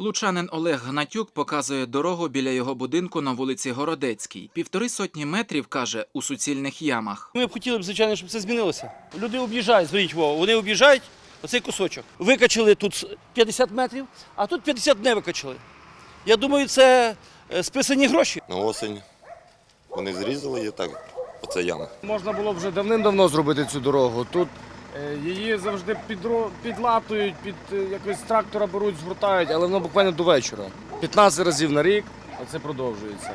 Лучанин Олег Гнатюк показує дорогу біля його будинку на вулиці Городецькій. Півтори сотні метрів, каже, у суцільних ямах. Ми б хотіли б, звичайно, щоб це змінилося. Люди об'їжджають, зверніть увагу, вони об'їжджають оцей кусочок. Викачали тут 50 метрів, а тут 50 не викачали. Я думаю, це е, списані гроші. На осінь вони зрізали і так, оце яма. Можна було б вже давним-давно зробити цю дорогу. Тут її завжди підро... підлатують, під е, якось трактора беруть, згортають, але воно буквально до вечора. 15 разів на рік, а це продовжується.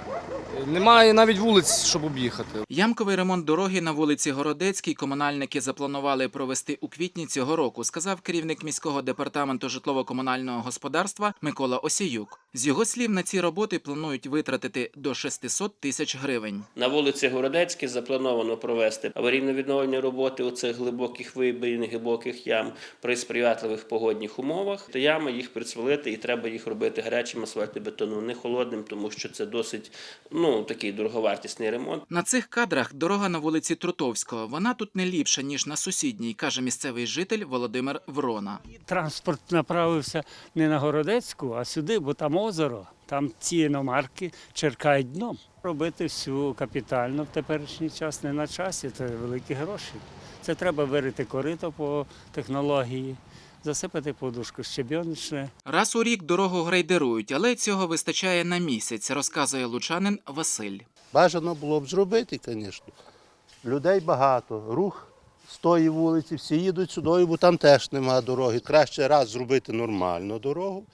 Немає навіть вулиць, щоб об'їхати. Ямковий ремонт дороги на вулиці Городецькій комунальники запланували провести у квітні цього року, сказав керівник міського департаменту житлово-комунального господарства Микола Осіюк. З його слів, на ці роботи планують витратити до 600 тисяч гривень. На вулиці Городецькій заплановано провести аварійно-відновлені роботи у цих глибоких вибоїн, глибоких ям при сприятливих погодних умовах. То ями їх присвалити і треба їх робити гарячим асфальтобетоном, не холодним, тому що це досить ну такий дороговартісний ремонт. На цих кадрах дорога на вулиці Трутовського. Вона тут не ліпша ніж на сусідній, каже місцевий житель Володимир Врона. Транспорт направився не на Городецьку, а сюди, бо там озеро, там ці іномарки черкають дном. Робити всю капітально в теперішній час не на часі, це великі гроші. Це треба вирити корито по технології, засипати подушку щебіночне. Раз у рік дорогу грейдерують, але цього вистачає на місяць, розказує лучанин Василь. Бажано було б зробити, звісно. Людей багато, рух з тої вулиці, всі їдуть сюди, бо там теж немає дороги. Краще раз зробити нормальну дорогу.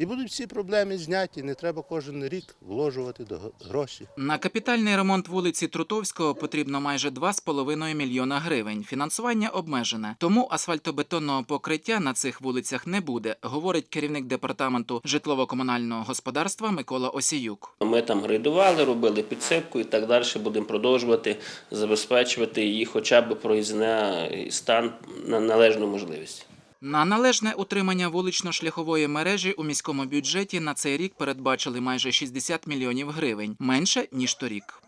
І будуть всі проблеми зняті, не треба кожен рік вложувати до гроші. На капітальний ремонт вулиці Трутовського потрібно майже 2,5 мільйона гривень. Фінансування обмежене, тому асфальтобетонного покриття на цих вулицях не буде, говорить керівник департаменту житлово-комунального господарства Микола Осіюк. Ми там грейдували, робили підсипку і так далі. Будемо продовжувати забезпечувати її хоча б проїзний стан на належну можливість. На належне утримання вулично-шляхової мережі у міському бюджеті на цей рік передбачили майже 60 мільйонів гривень, менше ніж торік.